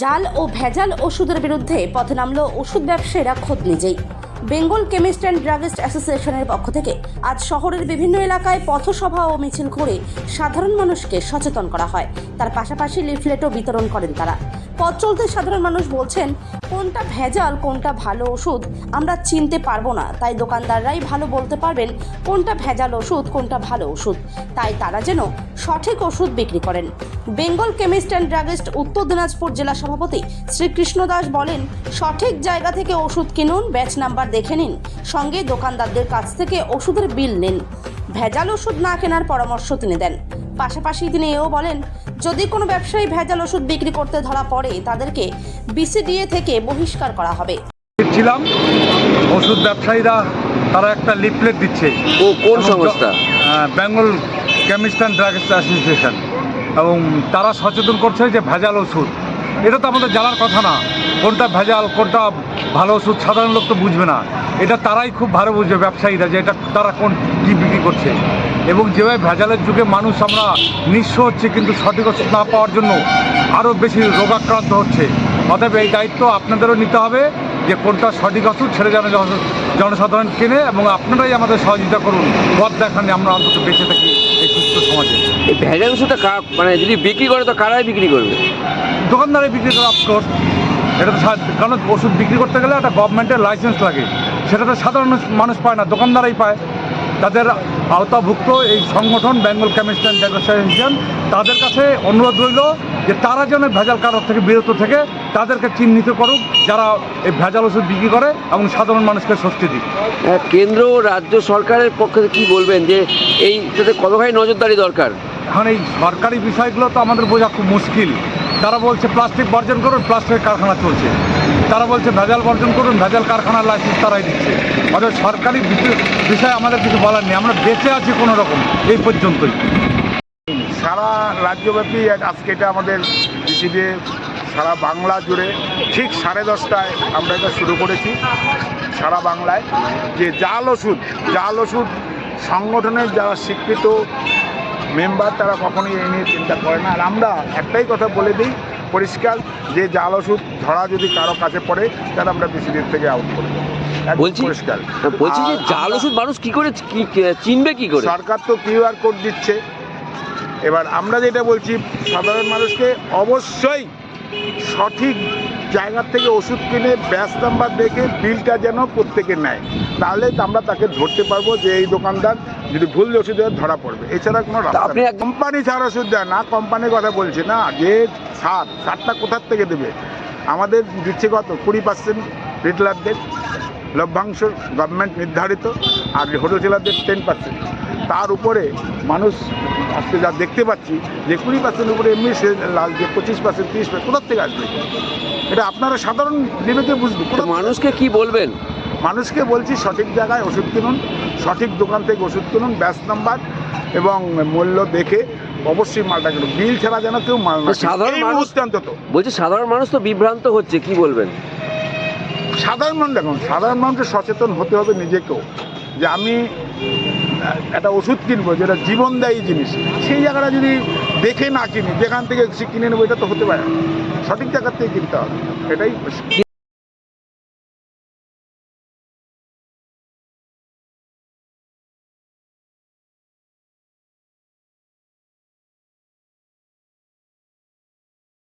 জাল ও ভেজাল ওষুধের বিরুদ্ধে পথে নামল ওষুধ ব্যবসায়ীরা খোদ নিজেই। বেঙ্গল কেমিস্ট অ্যান্ড ড্রাগিস্ট অ্যাসোসিয়েশনের পক্ষ থেকে আজ শহরের বিভিন্ন এলাকায় পথসভা ও মিছিল করে সাধারণ মানুষকে সচেতন করা হয়। তার পাশাপাশি লিফলেটও বিতরণ করেন তারা। পথ চলতে সাধারণ মানুষ বলছেন, কোনটা ভেজাল, কোনটা ভালো ওষুধ? আমরা চিনতে পারব না। তাই দোকানদাররাই ভালো বলতে পারবেন, কোনটা ভেজাল ওষুধ, কোনটা ভালো ওষুধ? তাই তারা যেন সঠিক ওষুধ বিক্রি করেন। বেঙ্গল কেমিস্ট অ্যান্ড ড্রাগিস্ট উত্তর দিনাজপুর জেলা সভাপতি শ্রীকৃষ্ণ দাস বলেন, সঠিক জায়গা থেকে ওষুধ কিনুন, ব্যাচ নাম্বার দেখে নিন, সঙ্গে দোকানদারদের কাছ থেকে ওষুধের বিল নিন। ভেজাল ওষুধ না কেনার পরামর্শ তিনি দেন। পাশাপাশি তিনি এও বলেন যদি কোনো ব্যবসায়ী ভেজাল ওষুধ বিক্রি করতে ধরা পড়ে তাদেরকে বিসিডিএ থেকে বহিষ্কার করা হবে। ছিলাম ওষুধ ব্যবসায়ীরা তারা একটা লিফলেট দিচ্ছে। ও কোন সংস্থা? আহ, Bengal chemist and drugs association. এবং তারা সচেতন করছে যে ভেজাল ওষুধ এটা তো আমাদের জানার কথা না। কোনটা ভেজাল, কোনটা ভালো ওষুধ, সাধারণ লোক তো বুঝবে না। এটা তারাই খুব ভালো বুঝবে, ব্যবসায়ীরা, যে এটা তারা কোন কী বিক্রি করছে। এবং যেভাবে ভেজালের যুগে মানুষ আমরা নিঃস্ব হচ্ছে, কিন্তু সঠিক ওষুধ না পাওয়ার জন্য আরও বেশি রোগাক্রান্ত হচ্ছে। অতএব এই দায়িত্ব আপনাদেরও নিতে হবে। যে কোনটা সঠিক ওষুধ ছেড়ে যেন জনসাধারণ কেনে এবং আপনারাই আমাদের সহযোগিতা করুন। পথ দেখান আমরা অন্তত বেঁচে থাকি এই সুস্থ সমাজে। এই ভেজাল ওষুধটা মানে যদি বিক্রি করে তো কারাই বিক্রি করবে? দোকানদারে বিক্রি করা অফকোর্স এটা তো কারণ ওষুধ বিক্রি করতে গেলে একটা গভর্নমেন্টের লাইসেন্স লাগে। সেটা তো সাধারণ মানুষ- পায় না দোকানদারাই পায়। তাদের আওতাভুক্ত এই সংগঠন বেঙ্গল কেমিস্ট অ্যান্ড তাদের কাছে অনুরোধ রইল যে তারা যেন ভেজাল কারোর থেকে বিরত থেকে তাদেরকে চিহ্নিত করুক যারা এই ভেজাল ওষুধ বিক্রি করে এবং সাধারণ মানুষকে স্বস্তি দিক। আহ, কেন্দ্র ও রাজ্য সরকারের পক্ষ থেকে কি বলবেন যে এই তাতে কতখানি নজরদারি দরকার? এখন এই সরকারি বিষয়গুলো তো আমাদের বোঝা খুব মুশকিল। তারা বলছে প্লাস্টিক বর্জন করুন প্লাস্টিকের কারখানা চলছে। তারা বলছে ভেজাল বর্জন করুন ভেজাল কারখানার লাইসেন্স তারাই দিচ্ছে। অর্থাৎ সরকারি বিষয়- বিষয়ে আমাদের কিছু বলার নেই আমরা বেঁচে আছি কোনো রকম এই পর্যন্তই। সারা রাজ্যব্যাপী এক- আজকে এটা আমাদের ডিসিডে সারা বাংলা জুড়ে ঠিক সাড়ে দশটায় আমরা এটা শুরু করেছি সারা বাংলায়। যে জাল ওষুধ জাল ওষুধ সংগঠনের যারা স্বীকৃত মেম্বার তারা কখনোই এই নিয়ে চিন্তা করে না। আর আমরা একটাই কথা বলে দিই পরিষ্কার যে জাল ওষুধ ধরা যদি কারও কাছে পড়ে তাহলে আমরা বিসিডির থেকে আউট করে দেবো। বলছি পরিষ্কার। বলছি যে জাল ওষুধ মানুষ কি করে কি- কি- চিনবে কি করে? সরকার তো কিউআর কোড দিচ্ছে। এবার আমরা যেটা বলছি সাধারণ মানুষকে অবশ্যই সঠিক জায়গার থেকে ওষুধ কিনে ব্যাস নাম্বার দেখে বিলটা যেন প্রত্যেকে নেয়। তাহলে আমরা তাকে ধরতে পারব যে এই দোকানদার যদি ভুল ওষুধ ধরা পড়বে। এছাড়া কোনো আপনি কোম্পানি ছাড় ওষুধ দেয় না কোম্পানির কথা বলছি না। যে সার সারটা কোথার থেকে দেবে? আমাদের দিচ্ছে কত? কুড়ি পার্সেন্ট রিটেলারদের। লভ্যাংশ গভর্নমেন্ট নির্ধারিত আর হোটেলারদের টেন পার্সেন্ট তার উপরে মানুষ আজকে যা দেখতে পাচ্ছি যে কুড়ি পার্সেন্ট উপরে এমনি সে লাল যে পঁচিশ পার্সেন্ট তিরিশ পার্সেন্ট কোথার থেকে আসবে? এটা আপনারা সাধারণ বিবেকে বুঝবে। তো কোথা থেকে মানুষকে কি বলবেন? মানুষকে বলছি সঠিক জায়গায় ওষুধ কিনুন সঠিক দোকান থেকে ওষুধ কিনুন ব্যাস নাম্বার এবং মূল্য দেখে অবশ্যই মালটা কিনুন। বিল ছাড়া যেন কেউ মাল না সাধারণ মানুষ- অন্তত। বলছি সাধারণ মানুষ তো বিভ্রান্ত হচ্ছে কি বলবেন? সাধারণ মানুষ দেখুন সাধারণ মানুষের সচেতন হতে হবে নিজেকেও যে আমি একটা ওষুধ কিনবো, যেটা জীবনদায়ী জিনিস। সেই জায়গাটা যদি দেখে না কিনি, যেখান থেকে কিনে নেব, এটা তো হতে পারে। সঠিক জায়গার থেকে কিনতে হবে। এটাই